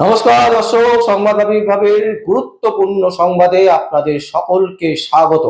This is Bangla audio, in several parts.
নমস্কার দর্শক সংবাদ আবির্ভাবের গুরুত্বপূর্ণ সংবাদে আপনাদের সকলকে স্বাগত।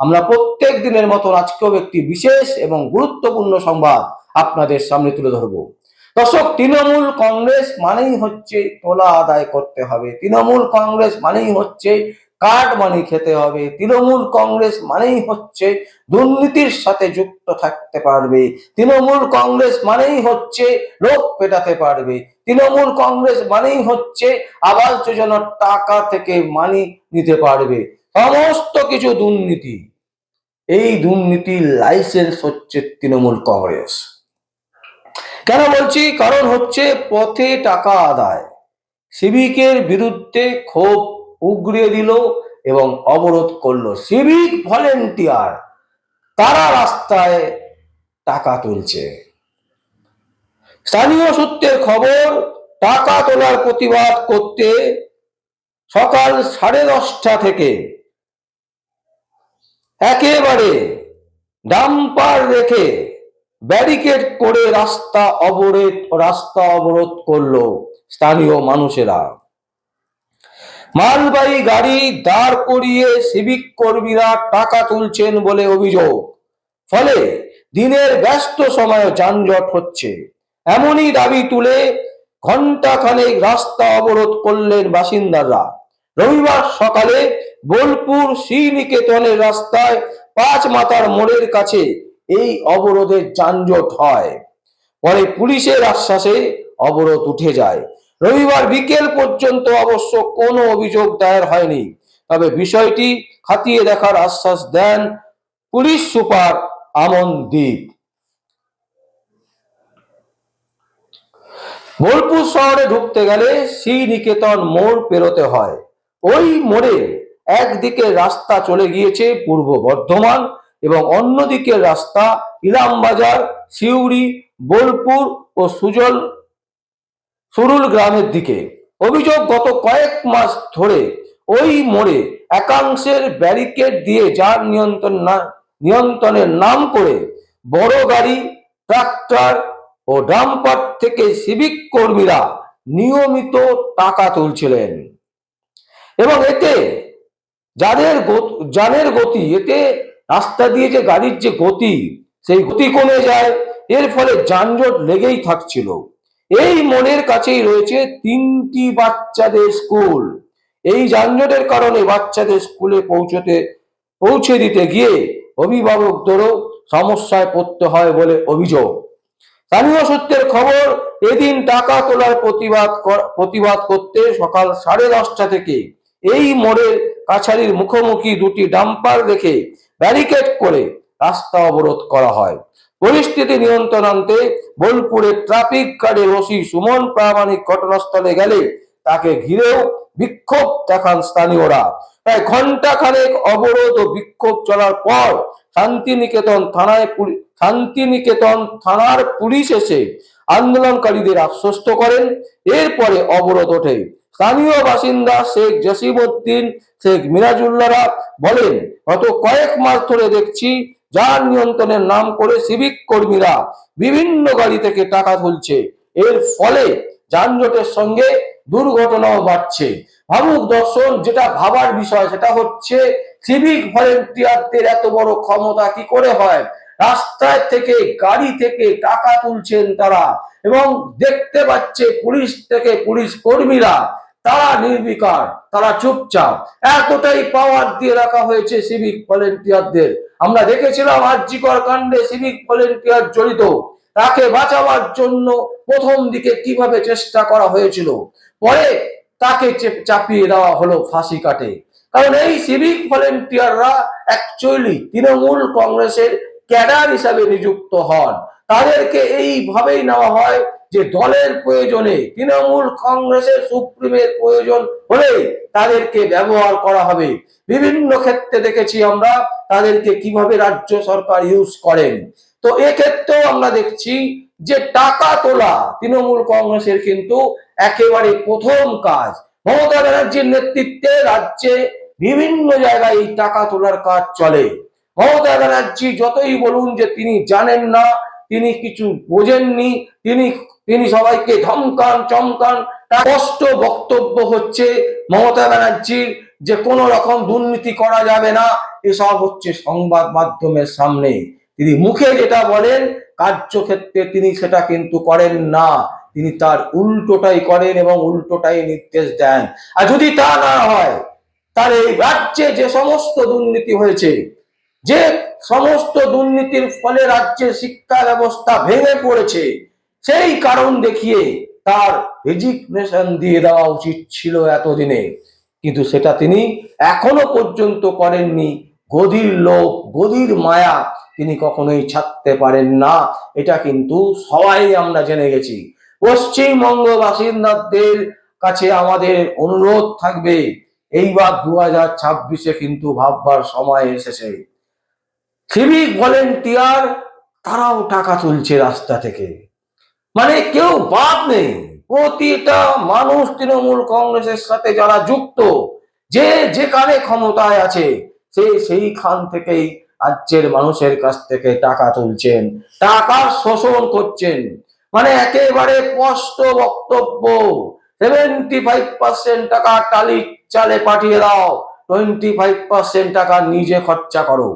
আমরা প্রত্যেক দিনের মতন আজকেও একটি বিশেষ এবং গুরুত্বপূর্ণ সংবাদ আপনাদের সামনে তুলে ধরব। দর্শক, তৃণমূল কংগ্রেস মানেই হচ্ছে তোলা আদায় করতে হবে। তৃণমূল কংগ্রেস মানেই হচ্ছে কার্ড মানি খেতে হবে, তৃণমূল কংগ্রেস মানেই হচ্ছে দুর্নীতির সাথে যুক্ত থাকতে পারবে। তৃণমূল কংগ্রেস মানেই হচ্ছে লোক পেটাতে পারবে। তৃণমূল কংগ্রেস মানেই হচ্ছে আবাস যোজনার টাকা থেকে মানি নিতে পারবে। সমস্ত কিছু দুর্নীতি। এই দুর্নীতির লাইসেন্স হচ্ছে তৃণমূল কংগ্রেস। কেন বলছি? কারণ হচ্ছে পথে টাকা আদায়। সিভিকের বিরুদ্ধে ক্ষোভ উগড়িয়ে দিল এবং অবরোধ করল। সিভিক ভলেন্টিয়ার, তারা রাস্তায় টাকা তুলছে। স্থানীয় সূত্রের খবর, টাকা তোলার প্রতিবাদ করতে সকাল সাড়ে দশটা থেকে একেবারে ডাম্পার রেখে ব্যারিকেড করে রাস্তা অবরোধ রাস্তা অবরোধ করল স্থানীয় মানুষেরা। মালবাহী গাড়ি দাঁড় করিয়ে সিভিক কর্মীরা টাকা তুলছেন বলে অভিযোগ। ফলে দিনের ব্যস্ত সময়ে যানজট হচ্ছে। এমনই দাবি তুলে ঘণ্টা খানেক রাস্তা অবরোধ করলেন বাসিন্দারা। রবিবার সকালে বোলপুর শ্রীনিকেতনের রাস্তায় পাঁচ মাথার মোড়ের কাছে এই অবরোধের যানজট হয়। পরে পুলিশের আশ্বাসে অবরোধ উঠে যায়। রবিবার বিকেল পর্যন্ত অবশ্য কোনো অভিযোগ দায়ের হয়নি। তবে বিষয়টি খাতিয়ে দেখার আশ্বাস দেন পুলিশ সুপার আমনদীপ। বোলপুর শহরে ঢুকতে গেলে শ্রীনিকেতন মোড় পেরোতে হয়। ওই মোড়ে একদিকে রাস্তা চলে গিয়েছে পূর্ব বর্ধমান এবং অন্যদিকের রাস্তা ইলামবাজার, সিউড়ি, বোলপুর ও সুজল সুরুল গ্রামের দিকে। অভিযোগ গত কয়েক মাস ধরে ওই মোড়ে একাংশের ব্যারিকেড দিয়ে যার নিয়ন্ত্রণ না, নিয়ন্ত্রণের নাম করে বড় গাড়ি, ট্রাক্টর ও ডাম্পার থেকে সিভিক কর্মীরা নিয়মিত টাকা তুলছিলেন। এবং এতে যাদের যানের গতি, এতে রাস্তা দিয়ে যে গাড়ির যে গতি, সেই গতি কমে যায়। এর ফলে যানজট লেগেই থাকছিল। এই মনের কাছেই রয়েছে তিনটি বাচ্চাদের স্কুল। এই যানজটের কারণে বাচ্চাদের স্কুলে পৌঁছতে, পৌঁছে দিতে গিয়ে অভিভাবকদেরও সমস্যায় পড়তে হয় বলে অভিযোগ। স্থানীয় সূত্রের খবর, এদিন টাকা তোলার প্রতিবাদ প্রতিবাদ করতে সকাল সাড়ে দশটা থেকে এই মোড়ের কাছারির মুখোমুখি দুটি ডাম্পার রেখে ব্যারিকেড করে রাস্তা অবরোধ করা হয়। পরিস্থিতি নিয়ন্ত্রণ আনতে বোলপুরের ট্রাফিক গার্ডের ওসি সুমন প্রামাণিক ঘটনাস্থলে গেলে তাকে ঘিরেও বিক্ষোভ দেখান স্থানীয়রা। প্রায় ঘণ্টা খানেক অবরোধ ও বিক্ষোভ চলার পর শান্তিনিকেতন থানায় শান্তিনিকেতন থানার পুলিশ এসে আন্দোলনকারীদের আশ্বস্ত করেন। এরপরে অবরোধ ওঠে। স্থানীয় বাসিন্দা শেখ জসিমউদ্দিন, শেখ মিরাজুল্লাহরা বলেন, গত কয়েক মাস ধরে দেখছি যার নিয়ন্ত্রণের নাম করে সিভিক কর্মীরা বিভিন্ন গাড়ি থেকে টাকা তুলছে। এর ফলে যানজটের সঙ্গে দুর্ঘটনাও বাড়ছে। ভাবুক দর্শন, যেটা ভাবার বিষয়, সেটা হচ্ছে সিভিক ভলেন্টিয়ারদের এত বড় ক্ষমতা কি করে হয়? রাস্তায় থেকে, গাড়ি থেকে টাকা তুলছেন তারা এবং দেখতে পাচ্ছে পুলিশ থেকে পুলিশ কর্মীরা। তারা নির্বিকার, তারা চুপচাপ। এতটাই পাওয়ার দিয়ে রাখা হয়েছে সিভিক ভলেন্টিয়ারদের আমরা দেখেছিলাম আর্যিকর কাণ্ডে সিভিক ভলেন্টিয়ার জড়িত। তাকে বাঁচাবার জন্য প্রথম দিকে কীভাবে চেষ্টা করা হয়েছিল? পরে তাকে চেপ- চাপিয়ে দেওয়া হলো ফাঁসি কাটে। কারণ এই সিভিক ভলেন্টিয়াররা অ্যাকচুয়ালি তৃণমূল কংগ্রেসের ক্যাডার হিসাবে নিযুক্ত হন। তাদেরকে এইভাবেই নেওয়া হয় যে দলের প্রয়োজনে তৃণমূল কংগ্রেসের সুপ্রিমের প্রয়োজন হলে তাদেরকে ব্যবহার করা হবে। বিভিন্ন ক্ষেত্রে দেখেছি আমরা তাদেরকে কীভাবে রাজ্য সরকার ইউজ করেন। তো এক্ষেত্রেও আমরা দেখছি যে টাকা তোলা তৃণমূল কংগ্রেসের কিন্তু একেবারে প্রথম কাজ। মমতা ব্যানার্জির নেতৃত্বে রাজ্যে বিভিন্ন জায়গায় এই টাকা তোলার কাজ চলে। মমতা ব্যানার্জি যতই বলুন যে তিনি জানেন না, তিনি কিছু বোঝেননি, তিনি তিনি সবাইকে ধমকান, চমকান। তার স্পষ্ট বক্তব্য হচ্ছে মমতা ব্যানার্জির যে কোনো রকম দুর্নীতি করা যাবে না, এসব হচ্ছে সংবাদ মাধ্যমের সামনে। তিনি মুখে যেটা বলেন, কার্যক্ষেত্রে তিনি সেটা কিন্তু করেন না। তিনি তার উল্টোটাই করেন এবং উল্টোটাই নির্দেশ দেন। আর যদি তা না হয় তাহলে এই রাজ্যে যে সমস্ত দুর্নীতি হয়েছে, যে সমস্ত দুর্নীতির ফলে রাজ্যের শিক্ষা ব্যবস্থা ভেঙে পড়েছে সেই কারণ দেখিয়ে তার রেজিগনেশন দিয়ে দেওয়া উচিত ছিল এতদিনে। কিন্তু সেটা তিনি এখনও পর্যন্ত করেননি। গদির লোভ, গদির মায়া তিনি কখনোই ছাড়তে পারেন না। এটা কিন্তু সবাই আমরা জেনে গেছি। পশ্চিমবঙ্গ বাসিন্দাদের কাছে আমাদের অনুরোধ থাকবে, এইবার দু হাজার ছাব্বিশে কিন্তু ভাববার সময় এসেছে। সিভিক ভলেন্টিয়ার তারাও টাকা তুলছে রাস্তা থেকে। মানে কেউ বাদ নেই। প্রতিটা মানুষ তৃণমূল কংগ্রেসের সাথে যারা যুক্ত, যে যেখানে ক্ষমতায় আছে, সে সেইখান থেকেই রাজ্যের মানুষের কাছ থেকে টাকা তুলছেন, টাকা শোষণ করছেন। মানে একেবারে স্পষ্ট বক্তব্য সেভেন্টি ফাইভ পার্সেন্ট টাকা টালি চালে পাঠিয়ে দাও টোয়েন্টি ফাইভ পার্সেন্ট টাকা নিজে খরচা করো।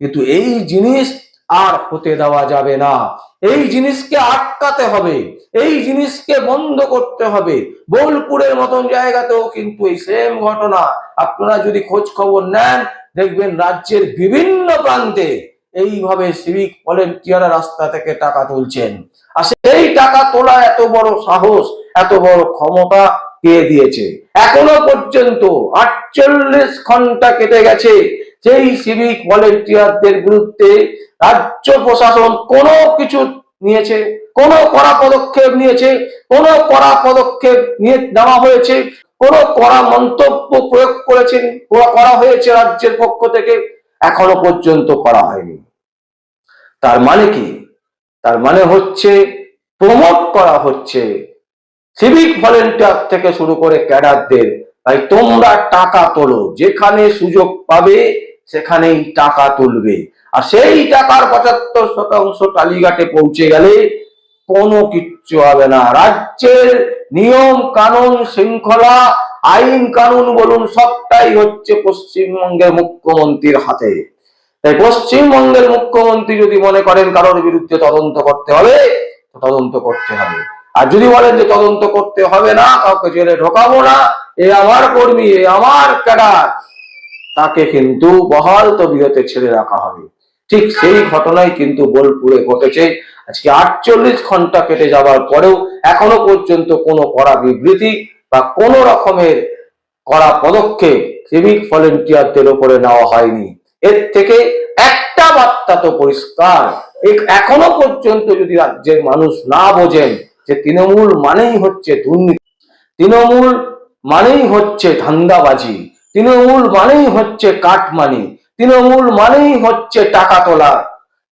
কিন্তু এই জিনিস আর হতে দেওয়া যাবে না। এই জিনিসকে আটকাতে হবে, এই জিনিসকে বন্ধ করতে হবে। বোলপুরের মতন জায়গাতেও কিন্তু এই সেম ঘটনা। আপনারা যদি খোঁজ খবর নেন, দেখবেন রাজ্যের বিভিন্ন প্রান্তে এইভাবে সিভিক ভলেন্টিয়ার রাস্তা থেকে টাকা তুলছেন। আর সেই টাকা তোলা এত বড় সাহস, এত বড় ক্ষমতা কে দিয়েছে? এখনও পর্যন্ত আটচল্লিশ ঘণ্টা কেটে গেছে। সেই সিভিক ভলেন্টিয়ারদের বিরুদ্ধে রাজ্য প্রশাসন কোনো কিছু নিয়েছে, কোনো কড়া পদক্ষেপ নিয়েছে, কোনো কড়া পদক্ষেপ নিয়ে নেওয়া হয়েছে, কোনো কড়া মন্তব্য প্রয়োগ করেছেন, করা হয়েছে রাজ্যের পক্ষ থেকে, এখনও পর্যন্ত করা হয়নি। তার মানে কি? তার মানে হচ্ছে, প্রমোট করা হচ্ছে সিভিক ভলেন্টিয়ার থেকে শুরু করে ক্যাডারদের, তাই তোমরা টাকা তোলো, যেখানে সুযোগ পাবে, সেখানেই টাকা তুলবে। আর সেই টাকার পঁচাত্তর শতাংশ টালিঘাটে পৌঁছে গেলে কোনো কিচ্ছু হবে না। রাজ্যের নিয়ম, কানুন, শৃঙ্খলা, আইন, কানুন বলুন, সবটাই হচ্ছে পশ্চিমবঙ্গের মুখ্যমন্ত্রীর হাতে। তাই পশ্চিমবঙ্গের মুখ্যমন্ত্রী যদি মনে করেন কারোর বিরুদ্ধে তদন্ত করতে হবে তদন্ত করতে হবে। আর যদি বলেন যে তদন্ত করতে হবে না, কাউকে জেলে ঢোকাবো না, এ আমার কর্মী, এ আমার ক্যাডার, তাকে কিন্তু বহাল তবিয়তে ছেড়ে রাখা হবে। ঠিক সেই ঘটনাই কিন্তু বোলপুরে ঘটেছে। আজকে আটচল্লিশ ঘণ্টা কেটে যাওয়ার পরেও এখনও পর্যন্ত কোনো কড়া বিবৃতি বা কোনো রকমের কড়া পদক্ষেপ সিভিক ভলেন্টিয়ারদের ওপরে নেওয়া হয়নি। এর থেকে একটা বার্তা তো পরিষ্কার এখনও পর্যন্ত যদি রাজ্যের মানুষ না বোঝেন যে তৃণমূল মানেই হচ্ছে দুর্নীতি, তৃণমূল মানেই হচ্ছে ধান্দাবাজি, তৃণমূল মানেই হচ্ছে কাটমানি তৃণমূল মানেই হচ্ছে টাকা তোলা।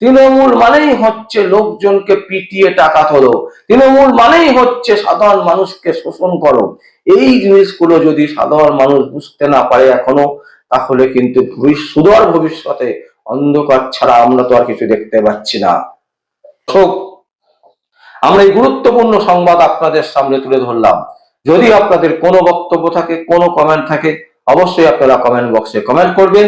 তৃণমূল মানেই হচ্ছে লোকজনকে পিটিয়ে টাকা তোলো। তৃণমূল মানেই হচ্ছে সাধারণ মানুষকে শোষণ করো। এই জিনিসগুলো যদি সাধারণ মানুষ বুঝতে না পারে এখনও, তাহলে কিন্তু সুদূর ভবিষ্যতে অন্ধকার ছাড়া আমরা তো আর কিছু দেখতে পাচ্ছি না। আমরা এই গুরুত্বপূর্ণ সংবাদ আপনাদের সামনে তুলে ধরলাম। যদি আপনাদের কোনো বক্তব্য থাকে, কোনো কমেন্ট থাকে, অবশ্যই আপনারা কমেন্ট বক্সে কমেন্ট করবেন।